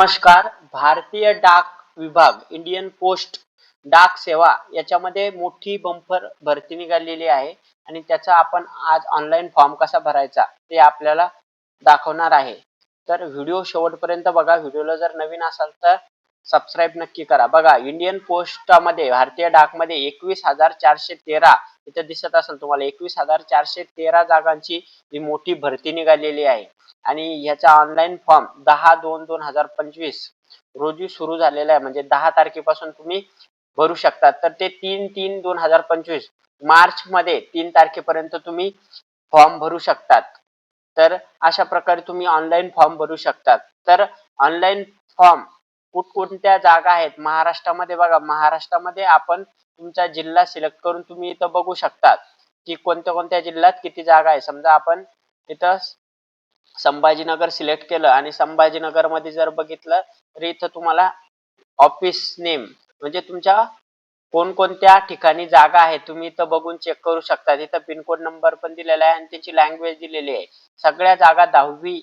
नमस्कार. भारतीय डाक विभाग इंडियन पोस्ट डाक सेवा याच्यामध्ये मोठी बंपर भरती निघालेली आहे आणि त्याचा आपण आज ऑनलाईन फॉर्म कसा भरायचा ते आपल्याला दाखवणार आहे. तर व्हिडिओ शेवटपर्यंत बघा. व्हिडिओला जर नवीन असाल तर सबस्क्राईब नक्की करा. बघा इंडियन पोस्टमध्ये भारतीय डाकमध्ये एकवीस हजार चारशे तेरा इथं दिसत असेल तुम्हाला. एकवीस हजार चारशे तेरा जागांची जी मोठी भरती निघालेली आहे. आणि ह्याचा ऑनलाईन फॉर्म दहा दोन दोन हजार पंचवीस रोजी सुरू झालेला आहे. म्हणजे दहा तारखेपासून तुम्ही भरू शकता. तर ते तीन तीन दोन हजार पंचवीस मार्च मध्ये तीन तारखेपर्यंत तुम्ही फॉर्म भरू शकतात. तर अशा प्रकारे तुम्ही ऑनलाईन फॉर्म भरू शकतात. तर ऑनलाईन फॉर्म कुठकोणत्या जागा आहेत? महाराष्ट्रामध्ये बघा महाराष्ट्रामध्ये आपण तुमचा जिल्हा सिलेक्ट करून तुम्ही इथं बघू शकतात की कोणत्या कोणत्या जिल्ह्यात किती जागा आहे समजा आपण इथं संभाजीनगर सिलेक्ट केलं आणि संभाजीनगरमध्ये जर बघितलं तर इथं तुम्हाला ऑफिस नेम म्हणजे तुमच्या कोणकोणत्या ठिकाणी जागा आहे तुम्ही इथं बघून चेक करू शकता इथं पिनकोड नंबर पण दिलेला आहे आणि त्याची लँग्वेज दिलेली आहे. सगळ्या जागा दहावी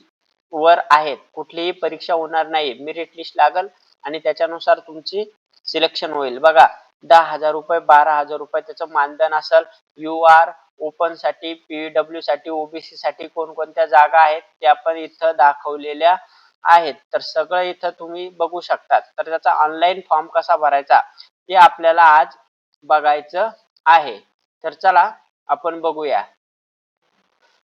वर आहेत. कुठलीही परीक्षा होणार नाही. मेरिट लिस्ट लागल आणि त्याच्यानुसार तुमची सिलेक्शन होईल. बघा दहा हजार रुपये बारा हजार रुपये त्याचं मानधन असेल. यू आर ओपनसाठी पीडब्ल्यू साठी ओबीसी साठी कोणकोणत्या जागा आहेत त्या पण इथं दाखवलेल्या आहेत. तर सगळं इथं तुम्ही बघू शकतात. तर त्याचा ऑनलाईन फॉर्म कसा भरायचा ते आपल्याला आज बघायचं आहे. तर चला आपण बघूया.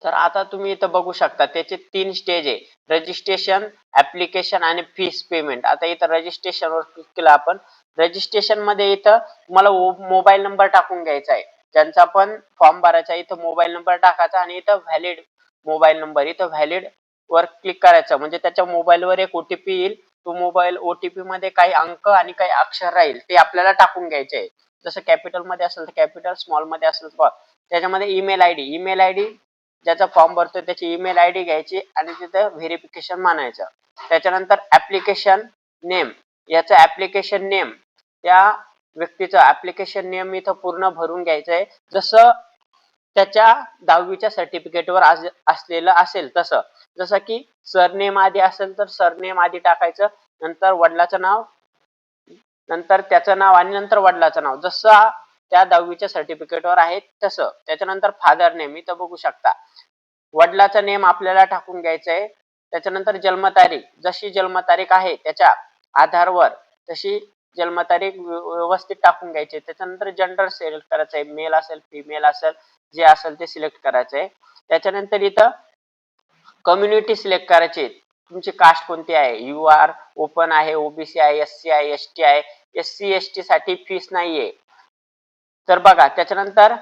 तर आता तुम्ही इथं बघू शकता त्याचे तीन स्टेज आहे. रजिस्ट्रेशन ऍप्लिकेशन आणि फीस पेमेंट आता इथं रजिस्ट्रेशन वर क्लिक केलं आपण. रजिस्ट्रेशनमध्ये इथं तुम्हाला मोबाईल नंबर टाकून घ्यायचा आहे. ज्यांचा पण फॉर्म भरायचा इथं मोबाईल नंबर टाकायचा आणि इथं व्हॅलिड मोबाईल नंबर इथं व्हॅलिड वर क्लिक करायचं. म्हणजे त्याच्या मोबाईलवर एक ओटीपी येईल. तो मोबाईल ओटीपी मध्ये काही अंक आणि काही अक्षर राहील ते आपल्याला टाकून घ्यायचे आहे. जसं कॅपिटलमध्ये असेल तर कॅपिटल स्मॉलमध्ये असेल तर त्याच्यामध्ये email I D email I D ज्याचा फॉर्म भरतोय त्याची ईमेल आय डी घ्यायची आणि तिथं व्हेरिफिकेशन मानायचं. त्याच्यानंतर ऍप्लिकेशन नेम याचं ऍप्लिकेशन नेम त्या व्यक्तीचं ऍप्लिकेशन नेम इथं पूर्ण भरून घ्यायचं आहे जसं त्याच्या दहावीच्या सर्टिफिकेटवर असलेलं असेल तसं. जसं की सरनेम आधी असेल तर सरनेम आधी टाकायचं नंतर वडिलाचं नाव नंतर त्याचं नाव आणि नंतर वडिलाचं नाव. जसं त्या दहावीच्या सर्टिफिकेटवर आहे तसं. त्याच्यानंतर फादर नेम इथं बघू शकता. वडिलाचा नेम आपल्याला टाकून घ्यायचं आहे त्याच्यानंतर जन्मतारीख जशी जन्मतारीख आहे त्याच्या आधारवर तशी जन्मतारीख व्यवस्थित टाकून घ्यायची. त्याच्यानंतर जेंडर सिलेक्ट करायचं आहे मेल असेल फिमेल असेल जे असेल ते सिलेक्ट करायचं आहे त्याच्यानंतर इथं कम्युनिटी सिलेक्ट करायची. तुमची कास्ट कोणती आहे? यू आर ओपन आहे ओबीसी आहे एस सी आहे एस टी आहे. एस सी एस टी साठी फीस नाहीये. तर बघा त्याच्यानंतर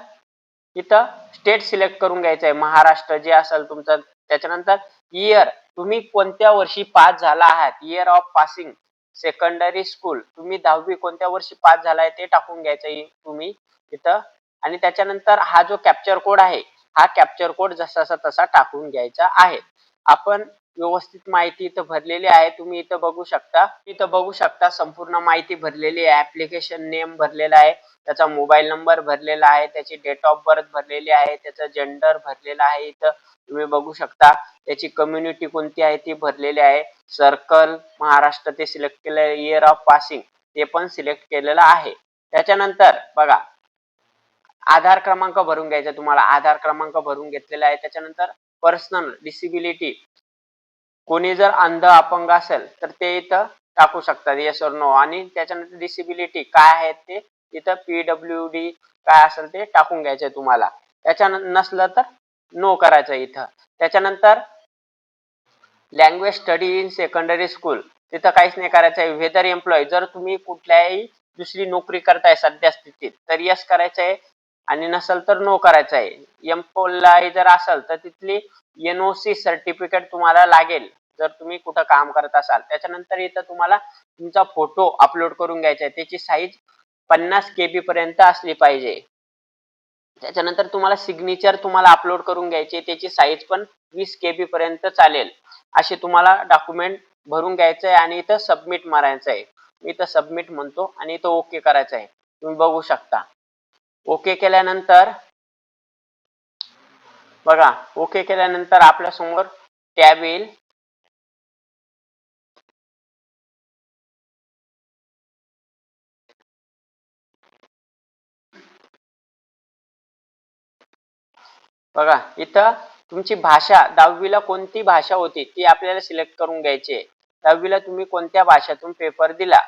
इथं स्टेट सिलेक्ट करून घ्यायचं आहे महाराष्ट्र जे असेल तुमचं त्याच्यानंतर इयर तुम्ही कोणत्या वर्षी पास झाला आहात? Year of passing secondary school तुम्ही दहावी कोणत्या वर्षी पास झालाय ते टाकून घ्यायचं तुम्ही इथं. आणि त्याच्यानंतर हा जो कॅप्चर कोड आहे हा कॅप्चर कोड जसा तसा टाकून घ्यायचा आहे. आपण व्यवस्थित माहिती इथं भरलेली आहे. तुम्ही इथं बघू शकता. इथं बघू शकता संपूर्ण माहिती भरलेली आहे. ऍप्लिकेशन नेम भरलेला आहे. त्याचा मोबाईल नंबर भरलेला आहे. त्याची डेट ऑफ बर्थ भरलेली आहे. त्याचा जेंडर भरलेला आहे इथं. तुम्ही बघू शकता. त्याची कम्युनिटी कोणती आहे ती भरलेली आहे. सर्कल महाराष्ट्र ते सिलेक्ट केलं इयर ऑफ पासिंग ते पण सिलेक्ट केलेलं आहे. त्याच्यानंतर बघा आधार क्रमांक भरून घ्यायचा तुम्हाला. आधार क्रमांक भरून घेतलेला आहे. त्याच्यानंतर पर्सनल डिसिबिलिटी कोणी जर अंध अपंग असेल तर ते इथं टाकू शकतात येस और नो आणि त्याच्यानंतर डिसेबिलिटी काय आहे ते इथं पीडब्ल्यू डी काय असेल ते टाकून घ्यायचंय तुम्हाला. त्याच्या नसलं तर नो करायचं इथं. त्याच्यानंतर language study in secondary school तिथं काहीच नाही करायचं आहे वेदर एम्प्लॉय जर तुम्ही कुठल्याही दुसरी नोकरी करताय सध्या स्थितीत तर यस करायचं आहे आणि नसल तर नो करायचं आहे. एम्प्लॉय जर असेल तर तिथली एनओसी सर्टिफिकेट तुम्हाला लागेल. जर तुम्ही कुठं काम करत असाल. त्याच्यानंतर इथं तुम्हाला तुमचा फोटो अपलोड करून घ्यायचा आहे. त्याची साईज पन्नास केबी पर्यंत असली पाहिजे. त्याच्यानंतर तुम्हाला सिग्नेचर तुम्हाला अपलोड करून घ्यायचे. त्याची साईज पण वीस केबी पर्यंत चालेल. असे तुम्हाला डॉक्युमेंट भरून घ्यायचं आहे आणि इथं सबमिट मारायचं आहे. इथं सबमिट म्हणतो आणि इथं ओके करायचं आहे. तुम्ही बघू शकता. ओके केल्यानंतर बघा ओके केल्यानंतर आपल्यासमोर टॅब येईल. बघा इथं तुमची भाषा दहावीला कोणती भाषा होती ती आपल्याला सिलेक्ट करून घ्यायची आहे. दहावीला तुम्ही कोणत्या भाषेतून पेपर दिला?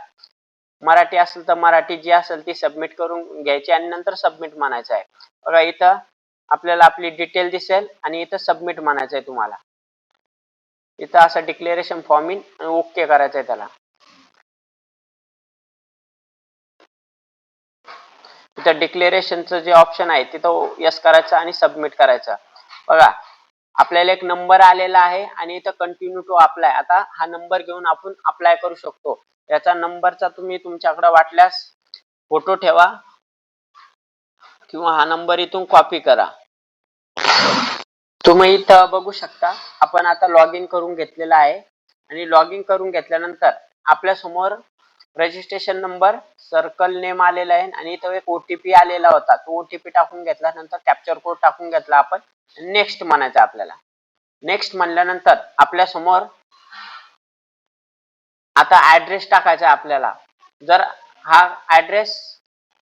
मराठी असेल तर मराठी जी असेल ती सबमिट करून घ्यायची आणि नंतर सबमिट म्हणायचं आहे. बघा इथं आपल्याला आपली डिटेल दिसेल आणि इथं सबमिट म्हणायचं आहे तुम्हाला. इथं असं डिक्लेरेशन फॉर्म इन आणि ओके करायचं आहे त्याला. इथं डिक्लेरेशनचं जे ऑप्शन आहे तिथं यस करायचं आणि सबमिट करायचं. बघा आपल्याला एक नंबर आलेला आहे आणि इथं कंटिन्यू टू अप्लाय आता हा नंबर घेऊन आपण अप्लाय करू शकतो. त्याचा नंबरचा तुम्ही तुमच्याकडे वाटल्यास फोटो ठेवा किंवा हा नंबर इथून कॉपी करा. तुम्ही इथं बघू शकता आपण आता लॉग इन करून घेतलेला आहे. आणि लॉग इन करून घेतल्यानंतर आपल्यासमोर रजिस्ट्रेशन नंबर सर्कल नेम आलेला आहे आणि इथं एक ओटीपी आलेला होता. तो ओटीपी टाकून घेतल्यानंतर कॅप्चर कोड टाकून घेतला आपण. नेक्स्ट म्हणायचं आपल्याला. नेक्स्ट म्हणल्यानंतर आपल्यासमोर आता ऍड्रेस टाकायचा आपल्याला. जर हा ऍड्रेस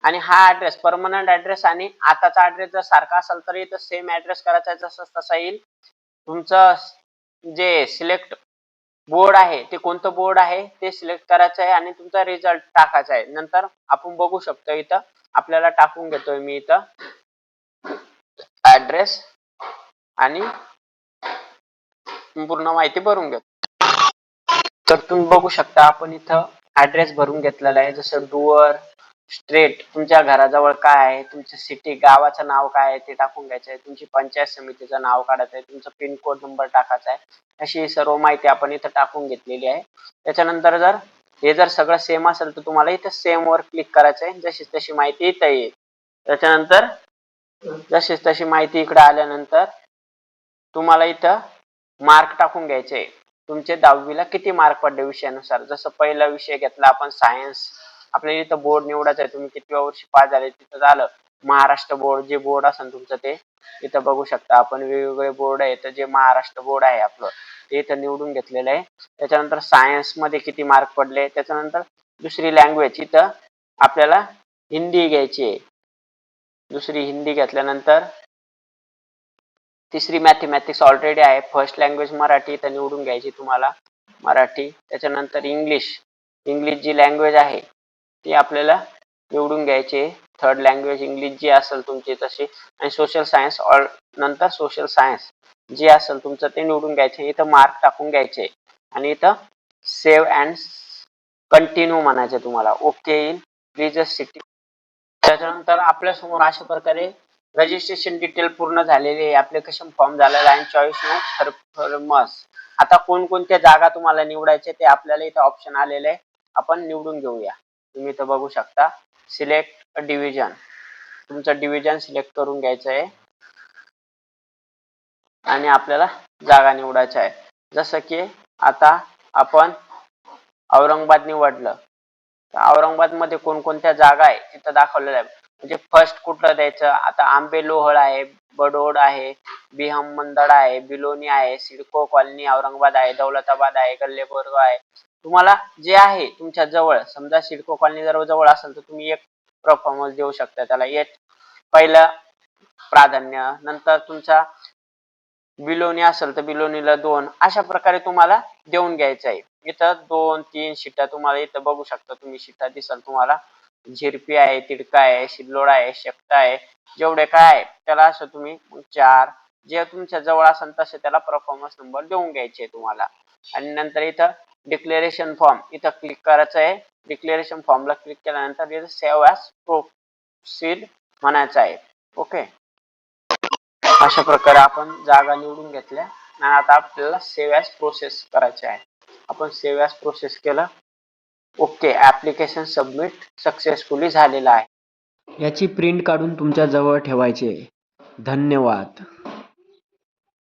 आणि हा ऍड्रेस परमनंट ऍड्रेस आणि आताचा ऍड्रेस जर सारखा असेल तर इथं सेम ऍड्रेस करायचा जसं तसा येईल. तुमचं जे सिलेक्ट बोर्ड आहे ते कोणतं बोर्ड आहे ते सिलेक्ट करायचं आहे आणि तुमचा रिझल्ट टाकायचा आहे. नंतर आपण बघू शकतो इथं आपल्याला टाकून घेतोय मी इथं. ऍड्रेस आणि पूर्ण माहिती भरून घेतो. तर तुम्ही बघू शकता आपण इथं ऍड्रेस भरून घेतलेला आहे. जसं डुअर स्ट्रेट तुमच्या घराजवळ काय आहे? तुमच्या सिटी गावाचं नाव काय आहे ते टाकून घ्यायचं आहे. तुमची पंचायत समितीचं नाव काढायचं आहे. तुमचा पिन कोड नंबर टाकायचा आहे. अशी सर्व माहिती आपण इथं टाकून घेतलेली आहे. त्याच्यानंतर जर हे जर सगळं सेम असेल तर तुम्हाला इथं सेम वर क्लिक करायचं आहे. जशी तशी माहिती इथं येईल. त्याच्यानंतर जशी तशी माहिती इकडे आल्यानंतर तुम्हाला इथं मार्क टाकून घ्यायचे तुमचे दहावीला किती मार्क पडले विषयानुसार? जसं पहिला विषय घेतला आपण सायन्स आपल्याला इथं बोर्ड निवडायचं आहे. तुम्ही कितव्या वर्षी पास झाले तिथं झालं. महाराष्ट्र बोर्ड जे बोर्ड असेल तुमचं ते इथं बघू शकता. आपण वेगवेगळे बोर्ड आहे. तर जे महाराष्ट्र बोर्ड आहे आपलं ते इथं निवडून घेतलेलं आहे. त्याच्यानंतर सायन्समध्ये किती मार्क पडले? त्याच्यानंतर दुसरी लँग्वेज इथं आपल्याला हिंदी घ्यायची आहे. दुसरी हिंदी घेतल्यानंतर तिसरी मॅथमॅटिक्स ऑलरेडी आहे. फर्स्ट लँग्वेज मराठी इथं निवडून घ्यायची तुम्हाला. मराठी. त्याच्यानंतर इंग्लिश इंग्लिश जी लँग्वेज आहे ती आपल्याला निवडून घ्यायचे. थर्ड लँग्वेज इंग्लिश जी असेल तुमची तशी आणि सोशल सायन्स ऑल नंतर सोशल सायन्स जे असेल तुमचं ते निवडून घ्यायचे. इथं मार्क टाकून घ्यायचे. आणि इथं सेव्ह अँड कंटिन्यू म्हणायचे तुम्हाला. ओके येईल. प्लीज सिटी त्याच्यानंतर आपल्यासमोर अशा प्रकारे रजिस्ट्रेशन डिटेल पूर्ण झालेली आहे. ऍप्लिकेशन फॉर्म झालेला आहे. चॉईस नो फर्मस आता कोणकोणत्या जागा तुम्हाला निवडायचे ते आपल्याला इथं ऑप्शन आलेले आहे. आपण निवडून घेऊया. तुम्ही इथं बघू शकता. सिलेक्ट डिव्हिजन तुमचं डिव्हिजन सिलेक्ट करून घ्यायचं आहे. आणि आपल्याला जागा निवडायच्या आहे. जसं की आता आपण औरंगाबाद निवडलं. तर औरंगाबादमध्ये कोणकोणत्या जागा आहे तिथं दाखवलेलं आहे. म्हणजे फर्स्ट कुठलं द्यायचं? आता आंबे लोहळ आहे बडोड आहे बिहम मंदळ आहे बिलोनी आहे सिडको कॉलनी औरंगाबाद आहे दौलताबाद आहे गल्लेबोर्ग आहे. तुम्हाला जे आहे तुमच्या जवळ समजा सिडको कॉलनी जर जवळ असेल तर तुम्ही एक परफॉर्मन्स देऊ शकता. त्याला एक पहिलं प्राधान्य नंतर तुमचा बिलोनी असेल तर बिलोनीला दोन अशा प्रकारे तुम्हाला देऊन घ्यायचं आहे. इथं दोन तीन शिटा तुम्हाला इथं बघू शकता. तुम्ही शिटा दिसाल तुम्हाला. झिरपी आहे तिडका आहे शिल्लोड आहे शेकटा आहे जेवढे काय आहे त्याला असं तुम्ही चार जे तुमच्या जवळ असेल तसे त्याला परफॉर्मन्स नंबर देऊन घ्यायचे तुम्हाला. आणि नंतर इथं डिक्लेरेशन फॉर्म इथं क्लिक करायचं आहे. डिक्लेरेशन फॉर्मला क्लिक केल्यानंतर इथं सेव्ह ॲज प्रोसीड म्हणायचं आहे. ओके अशा प्रकारे आपण जागा निवडून घेतल्या. आणि आता आपल्याला सेव्ह ॲज प्रोसेस करायचे आहे. आपण सेव्ह ॲज प्रोसेस केलं. ओके ॲप्लिकेशन सबमिट सक्सेसफुली झालेलं आहे. याची प्रिंट काढून तुमच्या जवळ ठेवायची आहे. धन्यवाद.